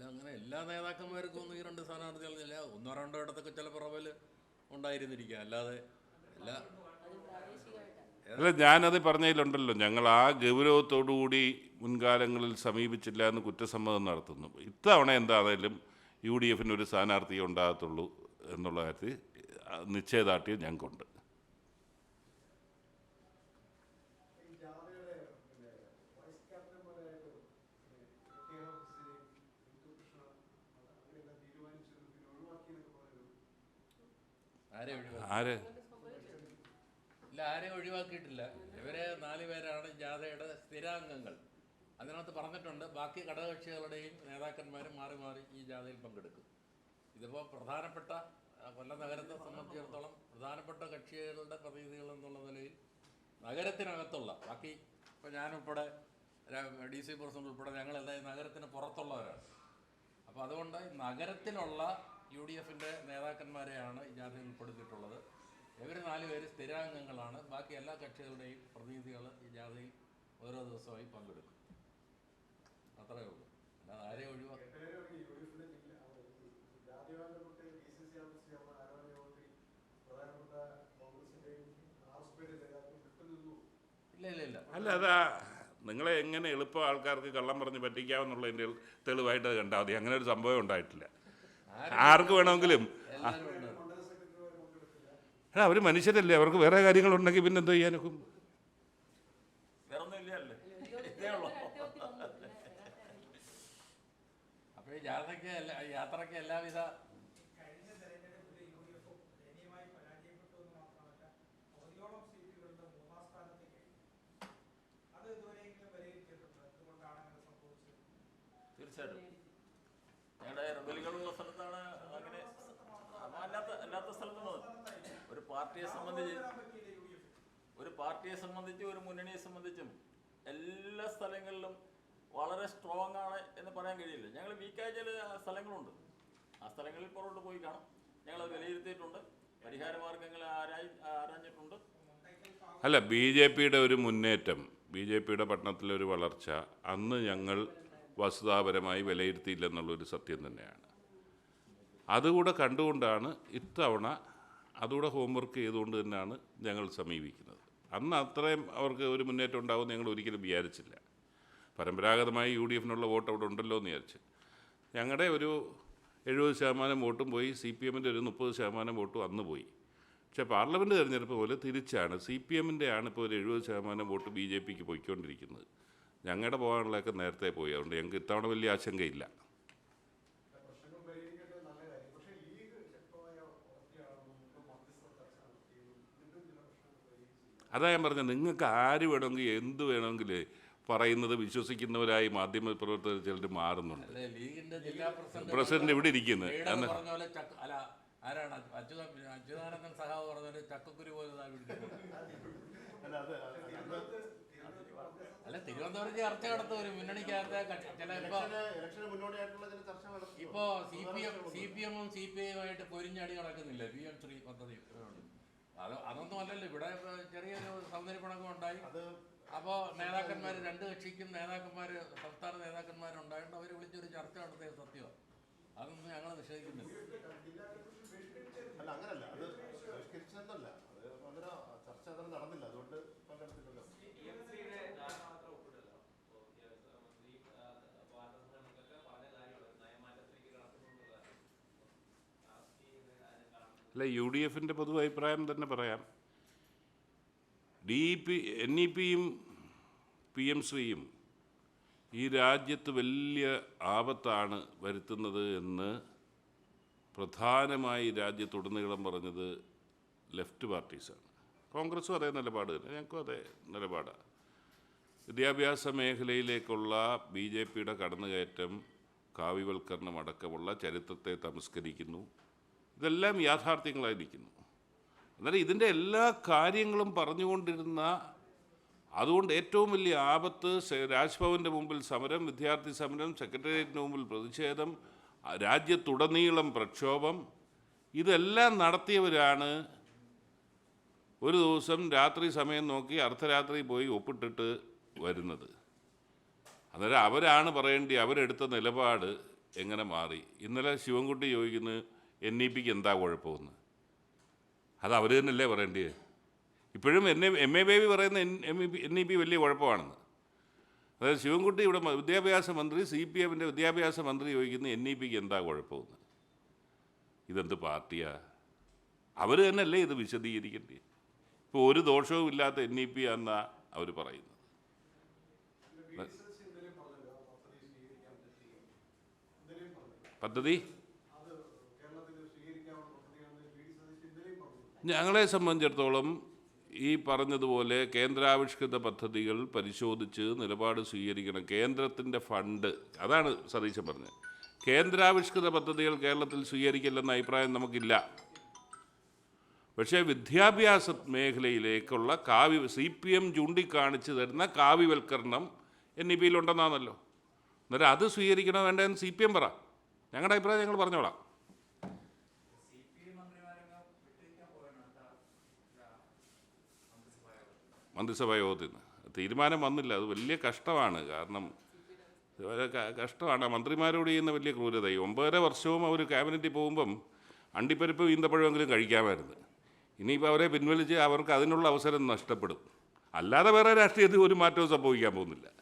അല്ല അങ്ങനെ എല്ലാ നേതാക്കന്മാർക്കും ഒന്നും ഈ രണ്ട് സ്ഥാനാർത്ഥികളില്ല ഒന്നോ രണ്ടോ ഇടത്തൊക്കെ ചില പുറവിൽ ഉണ്ടായിരുന്നിരിക്കുക. അല്ലാതെ എല്ലാ അല്ല ഞാനത് പറഞ്ഞതിലുണ്ടല്ലോ. ഞങ്ങൾ ആ ഗൗരവത്തോടു കൂടി മുൻകാലങ്ങളിൽ സമീപിച്ചില്ല എന്ന് കുറ്റസമ്മതം നടത്തുന്നു. ഇത്തവണ എന്താണേലും യു ഡി എഫിന് ഒരു സ്ഥാനാർത്ഥിയെ ഉണ്ടാകത്തുള്ളൂ എന്നുള്ള കാര്യത്തിൽ നിശ്ചയദാർഢ്യം ഞങ്ങൾക്കുണ്ട്. ആരെ ഇല്ല ആരെ ഒഴിവാക്കിയിട്ടില്ല. ഇവരെ നാല് പേരാണ് ജാഥയുടെ സ്ഥിരാംഗങ്ങൾ. അതിനകത്ത് പറഞ്ഞിട്ടുണ്ട് ബാക്കി ഘടകകക്ഷികളുടെയും നേതാക്കന്മാരും മാറി മാറി ഈ ജാഥയിൽ പങ്കെടുക്കും. ഇതിപ്പോൾ പ്രധാനപ്പെട്ട കൊല്ലം നഗരത്തെ സംബന്ധിച്ചിടത്തോളം പ്രധാനപ്പെട്ട കക്ഷികളുടെ പ്രതിനിധികൾ എന്നുള്ള നിലയിൽ നഗരത്തിനകത്തുള്ള ബാക്കി ഇപ്പോൾ ഞാനുൾപ്പെടെ ഡി സി പ്രസിഡന്റ് ഉൾപ്പെടെ ഞങ്ങളെല്ലാം നഗരത്തിന് പുറത്തുള്ളവരാണ്. അപ്പോൾ അതുകൊണ്ട് നഗരത്തിലുള്ള യു ഡി എഫിന്റെ നേതാക്കന്മാരെയാണ് ഇതിനകത്ത് ഉൾപ്പെടുത്തിയിട്ടുള്ളത്. ഇവർ നാല് പേര് സ്ഥിരാംഗങ്ങളാണ്. ബാക്കി എല്ലാ കക്ഷികളുടെയും പ്രതിനിധികൾ ഈ ജാഥയിൽ ഓരോ ദിവസമായി പങ്കെടുക്കും. അത്രയേ ഉള്ളൂ. അല്ലാതെ ആരെ ഒഴിവാക്കി ഇല്ല ഇല്ല ഇല്ല. അല്ല അതാ നിങ്ങളെ എങ്ങനെ എളുപ്പം ആൾക്കാർക്ക് കള്ളം പറഞ്ഞ് പറ്റിക്കാമെന്നുള്ളതിന്റെ തെളിവായിട്ട് അത് കണ്ടാൽ മതി. അങ്ങനെ ഒരു സംഭവം ഉണ്ടായിട്ടില്ല. ആർക്ക് വേണമെങ്കിലും. എടാ അവർ മനുഷ്യരല്ലേ അവർക്ക് വേറെ കാര്യങ്ങളുണ്ടെങ്കിൽ പിന്നെ എന്തോ ചെയ്യാനൊക്കും എല്ലാവിധ തീർച്ചയായിട്ടും. സ്ഥലത്താണ് അങ്ങനെ ഒരു പാർട്ടിയെ സംബന്ധിച്ച് ഒരു പാർട്ടിയെ സംബന്ധിച്ചും ഒരു മുന്നണിയെ സംബന്ധിച്ചും എല്ലാ സ്ഥലങ്ങളിലും വളരെ സ്ട്രോങ് ആണ് എന്ന് പറയാൻ കഴിയില്ല. ഞങ്ങൾ വീക്കായ ചില സ്ഥലങ്ങളുണ്ട്. ആ സ്ഥലങ്ങളിൽ പുറകോട്ട് പോയി കാണും. ഞങ്ങൾ വിലയിരുത്തിയിട്ടുണ്ട്. പരിഹാര മാർഗങ്ങൾ ആരായി ആരാഞ്ഞിട്ടുണ്ട്. അല്ല ബി ജെ പിയുടെ ഒരു മുന്നേറ്റം ബി ജെ പിയുടെ പട്ടണത്തിലെ ഒരു വളർച്ച അന്ന് ഞങ്ങൾ വസ്തുതാപരമായി വിലയിരുത്തിയില്ലെന്നുള്ളൊരു സത്യം തന്നെയാണ്. അതുകൂടെ കണ്ടുകൊണ്ടാണ് ഇത്തവണ അതുകൂടെ ഹോംവർക്ക് ചെയ്തുകൊണ്ട് തന്നെയാണ് ഞങ്ങൾ സമീപിക്കുന്നത്. അന്ന് അത്രയും അവർക്ക് ഒരു മുന്നേറ്റം ഉണ്ടാകുമെന്ന് ഞങ്ങൾ ഒരിക്കലും വിചാരിച്ചില്ല. പരമ്പരാഗതമായി യു ഡി എഫിനുള്ള വോട്ട് അവിടെ ഉണ്ടല്ലോ എന്ന് വിചാരിച്ച്. ഞങ്ങളുടെ ഒരു എഴുപത് ശതമാനം വോട്ടും പോയി സി പി എമ്മിന്റെ ഒരു മുപ്പത് ശതമാനം വോട്ടും അന്ന് പോയി. പക്ഷേ പാർലമെന്റ് തിരഞ്ഞെടുപ്പ് പോലെ തിരിച്ചാണ് സി പി എമ്മിന്റെ ആണ് ഇപ്പോൾ ഒരു എഴുപത് ശതമാനം വോട്ട് ബി ജെ പിക്ക് പോയിക്കൊണ്ടിരിക്കുന്നത്. ഞങ്ങളുടെ പോകാനുള്ളതൊക്കെ നേരത്തെ പോയി. അതുകൊണ്ട് ഞങ്ങൾക്ക് ഇത്തവണ വലിയ ആശങ്കയില്ല. അതാ ഞാൻ പറഞ്ഞത് നിങ്ങൾക്ക് ആര് വേണമെങ്കിൽ എന്ത് വേണമെങ്കിൽ പറയുന്നത് വിശ്വസിക്കുന്നവരായി മാധ്യമ പ്രവർത്തകർ ചിലർ മാറുന്നുണ്ട്. അല്ലെ ലീഗിന്റെ ജില്ലാ പ്രസിഡന്റ് പ്രസിഡന്റ് ഇവിടെ ഇരിക്കുന്നത് ആരാണ്? അച്യുതാനന്ദൻ സഹാവ് പറഞ്ഞ ചക്കക്കുരു പോലെ തിരുവനന്തപുരം ചർച്ച നടത്തും. മുന്നണിക്കകത്ത് ചില ഇപ്പൊ C P M C P എമ്മും സി പി ഐയുമായിട്ട് പൊരിഞ്ഞടി നടക്കുന്നില്ല. പി എം ശ്രീ പദ്ധതി. അത് അതൊന്നും അല്ലല്ലോ ഇവിടെ ചെറിയൊരു സൗന്ദര്യപ്പണക്കം ഉണ്ടായി. അപ്പോൾ നേതാക്കന്മാർ രണ്ട് കക്ഷിക്കും നേതാക്കന്മാർ സംസ്ഥാന നേതാക്കന്മാരുണ്ടായിട്ട് അവർ വിളിച്ചൊരു ചർച്ച നടത്തിയ സത്യമാണ് അതൊന്നും ഞങ്ങൾ നിഷേധിക്കുന്നില്ല അല്ല അങ്ങനല്ല അത് ബഹിഷ്കരിച്ചതെന്നല്ല അത് അങ്ങനെ ചർച്ച അങ്ങനെ നടന്നില്ല അതുകൊണ്ട് പങ്കെടുത്തില്ലല്ലോ അല്ല യു ഡി എഫിന്റെ പൊതു അഭിപ്രായം തന്നെ പറയാം. ഡി പി എൻ ഇ പിയും പി എം ശ്രീയും ഈ രാജ്യത്ത് വലിയ ആപത്താണ് വരുത്തുന്നത് എന്ന് പ്രധാനമായി രാജ്യത്തുടനീളം പറഞ്ഞത് ലെഫ്റ്റ് പാർട്ടീസാണ്. കോൺഗ്രസ്സും അതേ നിലപാട് തന്നെ ഞങ്ങൾക്കും അതേ നിലപാടാണ് വിദ്യാഭ്യാസ മേഖലയിലേക്കുള്ള ബി ജെ പിയുടെ കടന്നുകയറ്റം കാവ്യവൽക്കരണം അടക്കമുള്ള ചരിത്രത്തെ തമസ്കരിക്കുന്നു. ഇതെല്ലാം യാഥാർത്ഥ്യങ്ങളായി നിൽക്കുന്നു. എന്നാലും ഇതിന്റെ എല്ലാ കാര്യങ്ങളും പറഞ്ഞുകൊണ്ടിരുന്ന അതുകൊണ്ട് ഏറ്റവും വലിയ ആപത്ത് രാജ്ഭവന്റെ മുമ്പിൽ സമരം വിദ്യാർത്ഥി സമരം സെക്രട്ടേറിയറ്റിന് മുമ്പിൽ പ്രതിഷേധം രാജ്യത്തുടനീളം പ്രക്ഷോഭം ഇതെല്ലാം നടത്തിയവരാണ് ഒരു ദിവസം രാത്രി സമയം നോക്കി അർദ്ധരാത്രി പോയി ഒപ്പിട്ടിട്ട് വരുന്നത്. അന്നേരം അവരാണ് പറയേണ്ടി അവരെടുത്ത നിലപാട് എങ്ങനെ മാറി? ഇന്നലെ ശിവൻകുട്ടി ചോദിക്കുന്നത് എൻ ഇ പിക്ക് എന്താ കുഴപ്പമെന്ന്? അത് അവർ തന്നെയല്ലേ പറയേണ്ടത് ഇപ്പോഴും N A M A Baby പറയുന്ന N M E P N E P വലിയ കുഴപ്പമാണെന്ന്. അതായത് ശിവൻകുട്ടി ഇവിടെ വിദ്യാഭ്യാസ മന്ത്രി സി പി എമ്മിന്റെ വിദ്യാഭ്യാസ മന്ത്രി ചോദിക്കുന്ന എൻ ഇ പിക്ക് എന്താ കുഴപ്പമെന്ന്? ഇതെന്ത് പാർട്ടിയാ? അവർ തന്നെയല്ലേ ഇത് വിശദീകരിക്കേണ്ടത്? ഇപ്പോൾ ഒരു ദോഷവും ഇല്ലാത്ത എൻ ഇ പി എന്നാ അവർ പറയുന്നത്. പദ്ധതി സ്വീകരിക്കാൻ പറ്റി എന്തെങ്കിലും പറഞ്ഞു പദ്ധതി അത് കേരളത്തിൽ സ്വീകരിക്കാവുന്ന പദ്ധതിയാണെന്ന് വി ഡി സതീശൻ എന്തെങ്കിലും പറഞ്ഞു ഞങ്ങളെ സംബന്ധിച്ചിടത്തോളം ഈ പറഞ്ഞതുപോലെ കേന്ദ്രാവിഷ്കൃത പദ്ധതികൾ പരിശോധിച്ച് നിലപാട് സ്വീകരിക്കണം. കേന്ദ്രത്തിന്റെ ഫണ്ട് അതാണ് സതീശൻ പറഞ്ഞത്. കേന്ദ്രാവിഷ്കൃത പദ്ധതികൾ കേരളത്തിൽ സ്വീകരിക്കില്ലെന്ന അഭിപ്രായം നമുക്കില്ല. പക്ഷേ വിദ്യാഭ്യാസ മേഖലയിലേക്കുള്ള കാവ്യ സി പി എം ചൂണ്ടിക്കാണിച്ച് തരുന്ന കാവ്യവൽക്കരണം എൻ ഇ പിയിലുണ്ടെന്നാണല്ലോ. എന്നാലും അത് സ്വീകരിക്കണോ വേണ്ടതെന്ന് സി പി എം പറ. ഞങ്ങളുടെ അഭിപ്രായം ഞങ്ങൾ പറഞ്ഞോളാം. മന്ത്രിസഭാ യോഗത്തിൽ നിന്ന് തീരുമാനം വന്നില്ല. അത് വലിയ കഷ്ടമാണ്. കാരണം വളരെ കഷ്ടമാണ്. മന്ത്രിമാരോട് ചെയ്യുന്ന വലിയ ക്രൂരത. ഈ ഒമ്പതര വർഷവും അവർ ക്യാബിനറ്റിൽ പോകുമ്പം അണ്ടിപ്പരിപ്പ് ഈന്തപ്പഴമെങ്കിലും കഴിക്കാമായിരുന്നു. ഇനിയിപ്പോൾ അവരെ പിൻവലിച്ച് അവർക്ക് അതിനുള്ള അവസരം നഷ്ടപ്പെടും. അല്ലാതെ വേറെ രാഷ്ട്രീയത്തിൽ ഒരു മാറ്റവും സംഭവിക്കാൻ പോകുന്നില്ല.